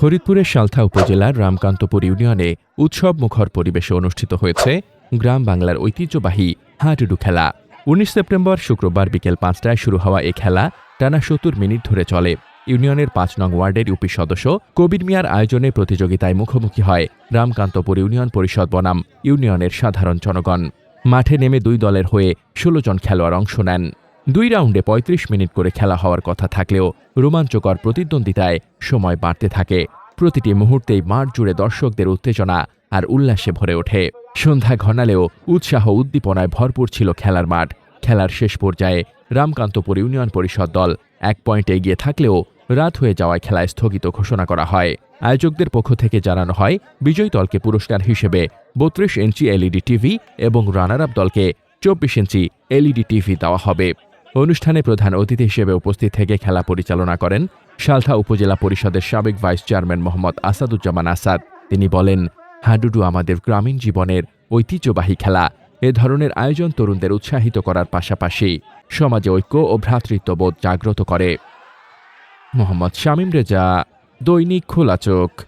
ফরিদপুরের সালথা উপজেলার রামকান্তপুর ইউনিয়নে উৎসব মুখর পরিবেশে অনুষ্ঠিত হয়েছে গ্রাম বাংলার ঐতিহ্যবাহী হাডুডু খেলা। উনিশ সেপ্টেম্বর শুক্রবার বিকেল পাঁচটায় শুরু হওয়া এ খেলা টানা সত্তর মিনিট ধরে চলে। ইউনিয়নের পাঁচ নং ওয়ার্ডের ইউপি সদস্য কবির মিয়ার আয়োজনে প্রতিযোগিতায় মুখোমুখি হয় রামকান্তপুর ইউনিয়ন পরিষদ বনাম ইউনিয়নের সাধারণ জনগণ। মাঠে নেমে দুই দলের হয়ে ষোলো জন খেলোয়াড় অংশ নেন। দুই রাউন্ডে ৩৫ মিনিট করে খেলা হওয়ার কথা থাকলেও রোমাঞ্চকর প্রতিদ্বন্দ্বিতায় সময় বাড়তে থাকে। প্রতিটি মুহূর্তেই মাঠ জুড়ে দর্শকদের উত্তেজনা আর উল্লাসে ভরে ওঠে। সন্ধ্যা ঘনালেও উৎসাহ উদ্দীপনায় ভরপুর ছিল খেলার মাঠ। খেলার শেষ পর্যায়ে রামকান্তপুর ইউনিয়ন পরিষদ দল এক পয়েন্টে এগিয়ে থাকলেও রাত হয়ে যাওয়ায় খেলায় স্থগিত ঘোষণা করা হয়। আয়োজকদের পক্ষ থেকে জানানো হয়, বিজয়ী দলকে পুরস্কার হিসেবে বত্রিশ ইঞ্চি এলইডি টিভি এবং রানার আপ দলকে চব্বিশ ইঞ্চি এলইডি টিভি দেওয়া হবে। অনুষ্ঠানে প্রধান অতিথি হিসেবে উপস্থিত থেকে খেলা পরিচালনা করেন সালথা উপজেলা পরিষদের সাবেক ভাইস চেয়ারম্যান মোহাম্মদ আসাদুজ্জামান আসাদ। তিনি বলেন, হাডুডু আমাদের গ্রামীণ জীবনের ঐতিহ্যবাহী খেলা। এ ধরনের আয়োজন তরুণদের উৎসাহিত করার পাশাপাশি সমাজে ঐক্য ও ভ্রাতৃত্ববোধ জাগ্রত করে। মোহাম্মদ শামীম রেজা, দৈনিক খোলা চোখ।